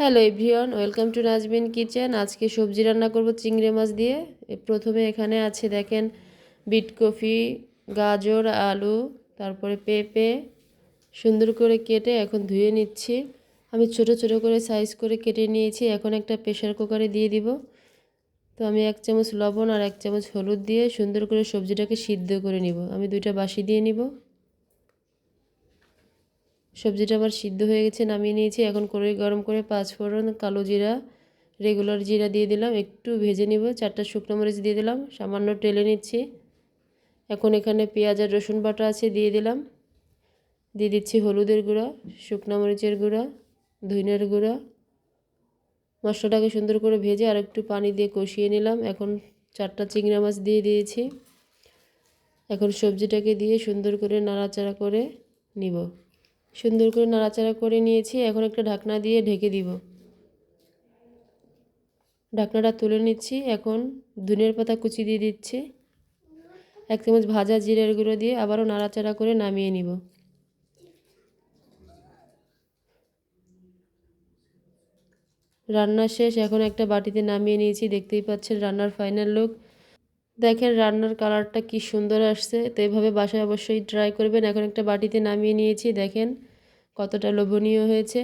Hello everyone, welcome to Nazbin kitchen. আজকে সবজি রান্না করব চিংড়ি মাছ দিয়ে। প্রথমে এখানে আছে দেখেন বিট কফি, গাজর, আলু, তারপরে পেঁপে। সুন্দর করে কেটে এখন ধুয়ে নিচ্ছি। আমি ছোট ছোট করে সাইজ করে কেটে নিয়েছি। এখন একটা প্রেশার কুকারে দিয়ে দিব। তো আমি এক চামচ লবণ আর এক চামচ হলুদ দিয়ে সুন্দর করে সবজিটাকে সিদ্ধ করে নিব। আমি দুইটা বাসি দিয়ে নিব। সবজিটা আমার সিদ্ধ হয়ে গেছে, নামিয়ে নিয়েছি। এখন কড়াই গরম করে পাঁচ ফোড়ন কালো জিরা রেগুলার জিরা দিয়ে দিলাম। একটু ভেজে নিব, চারটা শুকনো মরিচ দিয়ে দিলাম, সামান্য টেলে নিচ্ছি। এখন এখানে পেঁয়াজ আর রসুন বাটা আছে, দিয়ে দিলাম। দিয়ে দিচ্ছি হলুদের গুঁড়া, শুকনো মরিচের গুঁড়া, ধইনের গুঁড়া। মশলাটাকে সুন্দর করে ভেজে আর একটু পানি দিয়ে কষিয়ে নিলাম। এখন চারটা চিংড়া মাছ দিয়ে দিয়েছি। এখন সবজিটাকে দিয়ে সুন্দর করে নাড়াচাড়া করে নিব। সুন্দর করে নাড়াচাড়া করে নিয়েছি, এখন একটা ঢাকনা দিয়ে ঢেকে দিব। ঢাকনাটা তুলে নিচ্ছি, এখন ধনের পাতা কুচি দিয়ে দিচ্ছি। এক চামচ ভাজা জিরের গুঁড়ো দিয়ে আবারও নাড়াচাড়া করে নামিয়ে নিব। রান্না শেষ, এখন একটা বাটিতে নামিয়ে নিয়েছি, দেখতেই পাচ্ছেন রান্নার ফাইনাল লুক। দেখেন রান্নার কালারটা কি সুন্দর আসছে। তো এভাবে বাসায় অবশ্যই ট্রাই করবেন। এখন একটা বাটিতে নামিয়ে নিয়েছি, দেখেন কতটা লোভনীয় হয়েছে।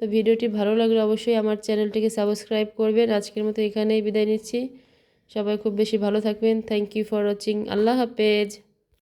তো ভিডিওটি ভালো লাগলে অবশ্যই আমার চ্যানেলটিকে সাবস্ক্রাইব করবেন। আজকের মতো এখানেই বিদায় নিচ্ছি। সবাই খুব বেশি ভালো থাকবেন। থ্যাংক ইউ ফর ওয়াচিং আল্লাহ হাফেজ।